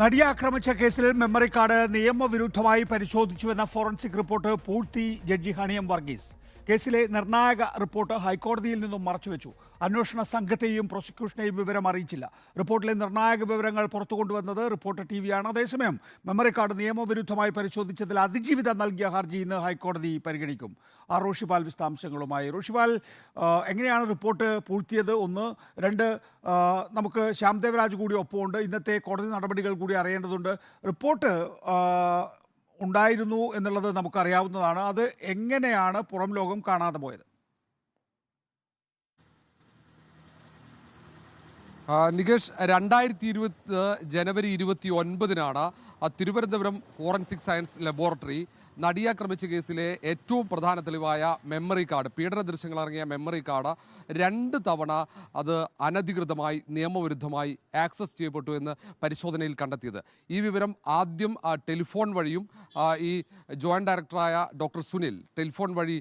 നടിയെ ആക്രമിച്ച കേസിൽ മെമ്മറി കാർഡ് നിയമവിരുദ്ധമായി പരിശോധിച്ചുവെന്ന ഫോറൻസിക് റിപ്പോർട്ട് പൂഴ്ത്തി ജഡ്ജി ഹണിയം വർഗീസ്. കേസിലെ നിർണായക റിപ്പോർട്ട് ഹൈക്കോടതിയിൽ നിന്നും മറച്ചുവെച്ചു. അന്വേഷണ സംഘത്തെയും പ്രോസിക്യൂഷനെയും വിവരം അറിയിച്ചില്ല. റിപ്പോർട്ടിലെ നിർണായക വിവരങ്ങൾ പുറത്തു കൊണ്ടുവന്നത് റിപ്പോർട്ടർ ടി വിയാണ് അതേസമയം മെമ്മറി കാർഡ് നിയമവിരുദ്ധമായി പരിശോധിച്ചതിൽ അതിജീവിത നൽകിയ ഹർജി ഇന്ന് ഹൈക്കോടതി പരിഗണിക്കും. ആ റോഷിപാൽ വിശദാംശങ്ങളുമായി. റോഷിപാൽ എങ്ങനെയാണ് റിപ്പോർട്ട് പൂഴ്ത്തിയത്? ഒന്ന്. രണ്ട് നമുക്ക് ശ്യാംദേവരാജ് കൂടി ഒപ്പമുണ്ട്. ഇന്നത്തെ കോടതി നടപടികൾ കൂടി അറിയേണ്ടതുണ്ട്. റിപ്പോർട്ട് ഉണ്ടായിരുന്നു എന്നുള്ളത് നമുക്കറിയാവുന്നതാണ്. അത് എങ്ങനെയാണ് പുറം ലോകം കാണാതെ പോയത്? നികേഷ് രണ്ടായിരത്തി ഇരുപത്തി ജനുവരി ഇരുപത്തി ഒൻപതിനാണ് തിരുവനന്തപുരം ഫോറൻസിക് സയൻസ് ലബോറട്ടറി നടിയാക്രമിച്ച കേസിലെ ഏറ്റവും പ്രധാന തെളിവായ മെമ്മറി കാർഡ് പീഡന ദൃശ്യങ്ങൾ ഇറങ്ങിയ മെമ്മറി കാർഡ് രണ്ട് തവണ അത് അനധികൃതമായി നിയമവിരുദ്ധമായി ആക്സസ് ചെയ്യപ്പെട്ടു എന്ന് പരിശോധനയിൽ കണ്ടെത്തിയത്. ഈ വിവരം ആദ്യം ടെലിഫോൺ വഴിയും ഈ ജോയിന്റ് ഡയറക്ടറായ ഡോക്ടർ സുനിൽ ടെലിഫോൺ വഴി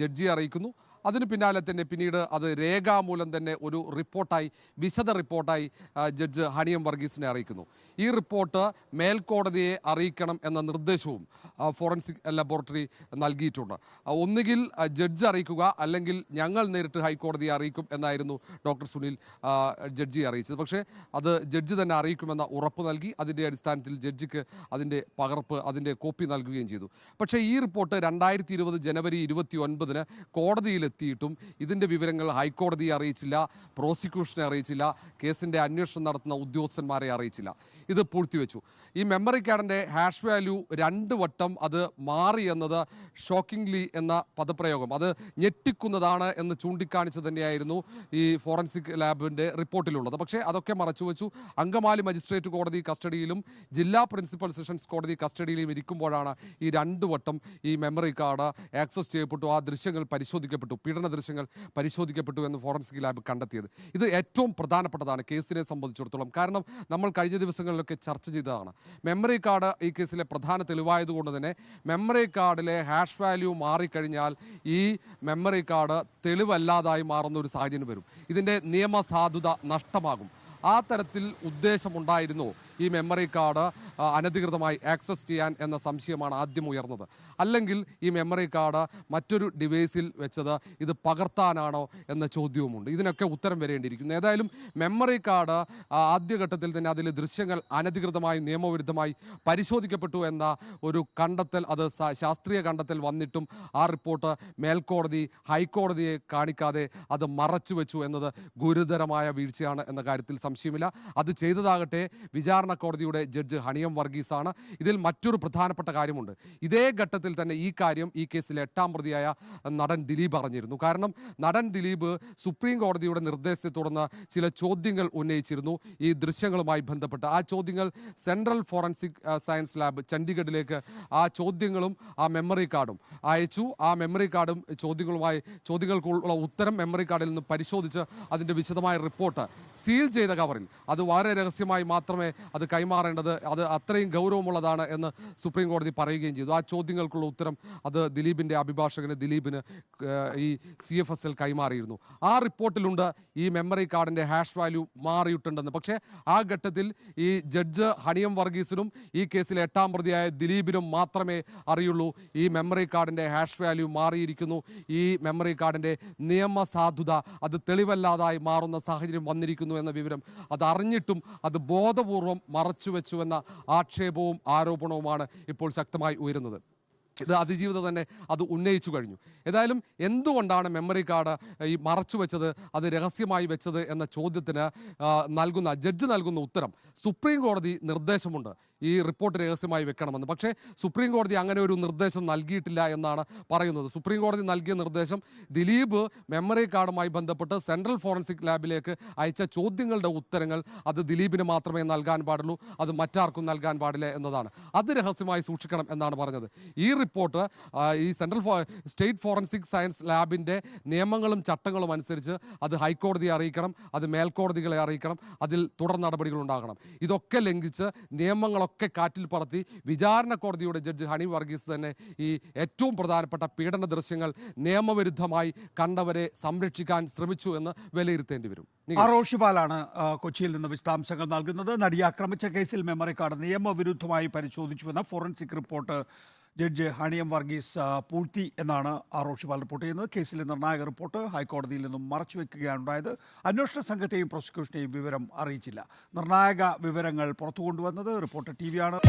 ജഡ്ജിയെ അറിയിക്കുന്നു. അതിന് പിന്നാലെ തന്നെ പിന്നീട് അത് രേഖാമൂലം തന്നെ ഒരു റിപ്പോർട്ടായി വിശദ റിപ്പോർട്ടായി ജഡ്ജ് ഹണിയം വർഗീസിനെ അറിയിക്കുന്നു. ഈ റിപ്പോർട്ട് മേൽക്കോടതിയെ അറിയിക്കണം എന്ന നിർദ്ദേശവും ഫോറൻസിക് ലബോറട്ടറി നൽകിയിട്ടുണ്ട്. ഒന്നുകിൽ ജഡ്ജ് അറിയിക്കുക അല്ലെങ്കിൽ ഞങ്ങൾ നേരിട്ട് ഹൈക്കോടതിയെ അറിയിക്കും എന്നായിരുന്നു ഡോക്ടർ സുനിൽ ജഡ്ജിയെ അറിയിച്ചത്. പക്ഷേ അത് ജഡ്ജ് തന്നെ അറിയിക്കുമെന്ന ഉറപ്പ് നൽകി അതിന്റെ അടിസ്ഥാനത്തിൽ ജഡ്ജിക്ക് അതിന്റെ പകർപ്പ് അതിന്റെ കോപ്പി നൽകുകയും ചെയ്തു. പക്ഷേ ഈ റിപ്പോർട്ട് രണ്ടായിരത്തി ഇരുപത് ജനുവരി ഇരുപത്തി ഒൻപതിന് കോടതിയിലെത്തിയിട്ടും ഇതിന്റെ വിവരങ്ങൾ ഹൈക്കോടതിയെ അറിയിച്ചില്ല പ്രോസിക്യൂഷനെ അറിയിച്ചില്ല കേസിന്റെ അന്വേഷണം നടത്തുന്ന ഉദ്യോഗസ്ഥന്മാരെ അറിയിച്ചില്ല. ഇത് പൂഴ്ത്തിവെച്ചു. ഈ മെമ്മറി കാർഡിന്റെ ഹാഷ് വാല്യൂ രണ്ട് വട്ടം അത് മാറി എന്നത് ഷോക്കിംഗ്ലി എന്ന പദപ്രയോഗം. അത് ഞെട്ടിക്കുന്നതാണ് എന്ന് ചൂണ്ടിക്കാണിച്ച് തന്നെയായിരുന്നു ഈ ഫോറൻസിക് ലാബിന്റെ റിപ്പോർട്ടിലുള്ളത്. പക്ഷേ അതൊക്കെ മറച്ചുവെച്ചു. അങ്കമാലി മജിസ്ട്രേറ്റ് കോടതി കസ്റ്റഡിയിലും ജില്ലാ പ്രിൻസിപ്പൽ സെഷൻസ് കോടതി കസ്റ്റഡിയിലും ഇരിക്കുമ്പോഴാണ് ഈ രണ്ട് വട്ടം ഈ മെമ്മറി കാർഡ് ആക്സസ് ചെയ്യപ്പെട്ടു. ആ ദൃശ്യങ്ങൾ പരിശോധിക്കപ്പെട്ടു. പീഡന ദൃശ്യങ്ങൾ പരിശോധിക്കപ്പെട്ടു എന്ന് ഫോറൻസിക് ലാബ് കണ്ടെത്തിയത്. ഇത് ഏറ്റവും പ്രധാനപ്പെട്ടതാണ് കേസിനെ സംബന്ധിച്ചിടത്തോളം. കാരണം നമ്മൾ കഴിഞ്ഞ ദിവസങ്ങളിലൊക്കെ ചർച്ച ചെയ്തതാണ്. മെമ്മറി കാർഡ് ഈ കേസിലെ പ്രധാന തെളിവായതുകൊണ്ട് തന്നെ മെമ്മറി കാർഡിലെ ഹാഷ് വാല്യൂ മാറിക്കഴിഞ്ഞാൽ ഈ മെമ്മറി കാർഡ് തെളിവല്ലാതായി മാറുന്ന ഒരു സാഹചര്യം വരും. ഇതിന്റെ നിയമസാധുത നഷ്ടമാകും. ആ തരത്തിൽ ഉദ്ദേശമുണ്ടായിരുന്നോ ഈ മെമ്മറി കാർഡ് അനധികൃതമായി ആക്സസ് ചെയ്യാൻ എന്ന സംശയമാണ് ആദ്യം ഉയർന്നത്. അല്ലെങ്കിൽ ഈ മെമ്മറി കാർഡ് മറ്റൊരു ഡിവൈസിൽ വെച്ചത് ഇത് പകർത്താനാണോ എന്ന ചോദ്യവുമുണ്ട്. ഇതിനൊക്കെ ഉത്തരം വരേണ്ടിയിരിക്കുന്നു. ഏതായാലും മെമ്മറി കാർഡ് ആദ്യഘട്ടത്തിൽ തന്നെ അതിലെ ദൃശ്യങ്ങൾ അനധികൃതമായി നിയമവിരുദ്ധമായി പരിശോധിക്കപ്പെട്ടു എന്ന ഒരു കണ്ടെത്തൽ അത് ശാസ്ത്രീയ കണ്ടെത്തൽ വന്നിട്ടും ആ റിപ്പോർട്ട് മേൽക്കോടതി ഹൈക്കോടതിയെ കാണിക്കാതെ അത് മറച്ചു വെച്ചു എന്നത് ഗുരുതരമായ വീഴ്ചയാണ് എന്ന കാര്യത്തിൽ സംശയമില്ല. അത് ചെയ്തതാകട്ടെ വിചാരണ കോടതിയുടെ ജഡ്ജ് ഹണിയം വർഗീസാണ്. ഇതിൽ മറ്റൊരു പ്രധാനപ്പെട്ട കാര്യമുണ്ട്. ഇതേ ഘട്ടത്തിൽ തന്നെ ഈ കാര്യം ഈ കേസിലെ എട്ടാം പ്രതിയായ നടൻ ദിലീപ് അറിഞ്ഞിരുന്നു. കാരണം നടൻ ദിലീപ് സുപ്രീം കോടതിയുടെ നിർദ്ദേശത്തെ തുടർന്ന് ചില ചോദ്യങ്ങൾ ഉന്നയിച്ചിരുന്നു. ഈ ദൃശ്യങ്ങളുമായി ബന്ധപ്പെട്ട് ആ ചോദ്യങ്ങൾ സെൻട്രൽ ഫോറൻസിക് സയൻസ് ലാബ് ചണ്ഡീഗഡിലേക്ക് ആ ചോദ്യങ്ങളും ആ മെമ്മറി കാർഡും അയച്ചു. ആ മെമ്മറി കാർഡും ചോദ്യങ്ങളുമായി ചോദ്യങ്ങൾക്കുള്ള ഉത്തരം മെമ്മറി കാർഡിൽ നിന്ന് പരിശോധിച്ച് അതിന്റെ വിശദമായ റിപ്പോർട്ട് സീൽ ചെയ്ത കവറിൽ. അത് വളരെ രഹസ്യമായി മാത്രമേ അത് കൈമാറേണ്ടത് അത് അത്രയും ഗൗരവമുള്ളതാണ് എന്ന് സുപ്രീം കോടതി പറയുകയും ചെയ്തു. ആ ചോദ്യങ്ങൾക്കുള്ള ഉത്തരം അത് ദിലീപിന്റെ അഭിഭാഷകന് ദിലീപിന് ഈ സി എഫ് എസ് എൽ കൈമാറിയിരുന്നു. ആ റിപ്പോർട്ടിലുണ്ട് ഈ മെമ്മറി കാർഡിന്റെ ഹാഷ് വാല്യൂ മാറിയിട്ടുണ്ടെന്ന്. പക്ഷേ ആ ഘട്ടത്തിൽ ഈ ജഡ്ജ് ഹണിയം വർഗീസിനും ഈ കേസിലെ എട്ടാം പ്രതിയായ ദിലീപിനും മാത്രമേ അറിയുള്ളൂ. ഈ മെമ്മറി കാർഡിന്റെ ഹാഷ് വാല്യൂ മാറിയിരിക്കുന്നു. ഈ മെമ്മറി കാർഡിന്റെ നിയമസാധുത അത് തെളിവല്ലാതായി മാറുന്ന സാഹചര്യം വന്നിരിക്കുന്നു എന്ന വിവരം അത് അറിഞ്ഞിട്ടും അത് ബോധപൂർവം മറച്ചുവെച്ചു എന്ന ആക്ഷേപവും ആരോപണവുമാണ് ഇപ്പോൾ ശക്തമായി ഉയരുന്നത്. ഇത് അതിജീവിത തന്നെ അത് ഉന്നയിച്ചു കഴിഞ്ഞു. ഏതായാലും എന്തുകൊണ്ടാണ് മെമ്മറി കാർഡ് ഈ മറച്ചു വെച്ചത് അത് രഹസ്യമായി വെച്ചത് എന്ന ചോദ്യത്തിന് നൽകുന്ന ജഡ്ജ് നൽകുന്ന ഉത്തരം സുപ്രീം കോടതി നിർദ്ദേശമുണ്ട്. ഈ റിപ്പോർട്ട് രഹസ്യമായി വെക്കണമെന്ന്. പക്ഷേ സുപ്രീം കോടതി അങ്ങനെ ഒരു നിർദ്ദേശം നൽകിയിട്ടില്ല എന്നാണ് പറയുന്നത്. സുപ്രീം കോടതി നൽകിയ നിർദ്ദേശം ദിലീപ് മെമ്മറി കാർഡുമായി ബന്ധപ്പെട്ട് സെൻട്രൽ ഫോറൻസിക് ലാബിലേക്ക് അയച്ച ചോദ്യങ്ങളുടെ ഉത്തരങ്ങൾ അത് ദിലീപിന് മാത്രമേ നൽകാൻ പാടുള്ളൂ അത് മറ്റാർക്കും നൽകാൻ പാടില്ല എന്നതാണ്. അത് രഹസ്യമായി സൂക്ഷിക്കണം എന്നാണ് പറഞ്ഞത്. ഈ റിപ്പോർട്ട് ഈ സെൻട്രൽ സ്റ്റേറ്റ് ഫോറൻസിക് സയൻസ് ലാബിന്റെ നിയമങ്ങളും ചട്ടങ്ങളും അനുസരിച്ച് അത് ഹൈക്കോടതിയെ അറിയിക്കണം അത് മേൽക്കോടതികളെ അറിയിക്കണം അതിൽ തുടർ നടപടികൾ ഉണ്ടാകണം. ഇതൊക്കെ ലംഘിച്ച് നിയമങ്ങളൊക്കെ കാറ്റിൽ പറത്തി വിചാരണ കോടതിയുടെ ജഡ്ജ് ഹണി വർഗീസ് തന്നെ ഈ ഏറ്റവും പ്രധാനപ്പെട്ട പീഡന ദൃശ്യങ്ങൾ നിയമവിരുദ്ധമായി കണ്ടവരെ സംരക്ഷിക്കാൻ ശ്രമിച്ചു എന്ന് വിലയിരുത്തേണ്ടി വരും. ആറോഷിപാലാണ് കൊച്ചിയിൽ നിന്ന് വിശദാംശങ്ങൾ നൽകുന്നത് നടി ആക്രമിച്ച കേസിൽ മെമ്മറി കാർഡ് നിയമവിരുദ്ധമായി പരിശോധിച്ചുവെന്ന forensic report judge Honey M Varghese പൂഴ്ത്തി എന്നാണ് ആറോഷിപാൽ റിപ്പോർട്ട് ചെയ്യുന്നത്. കേസിലെ നിർണായക റിപ്പോർട്ട് ഹൈക്കോടതിയിൽ നിന്നും മറച്ചുവെക്കുകയാണ് ഉണ്ടായത് അന്വേഷണ സംഘത്തെയും പ്രോസിക്യൂഷനെയും വിവരം അറിയിച്ചില്ല. നിർണായക വിവരങ്ങൾ പുറത്തു കൊണ്ടുവന്നത് റിപ്പോർട്ടർ ടി വിയാണ്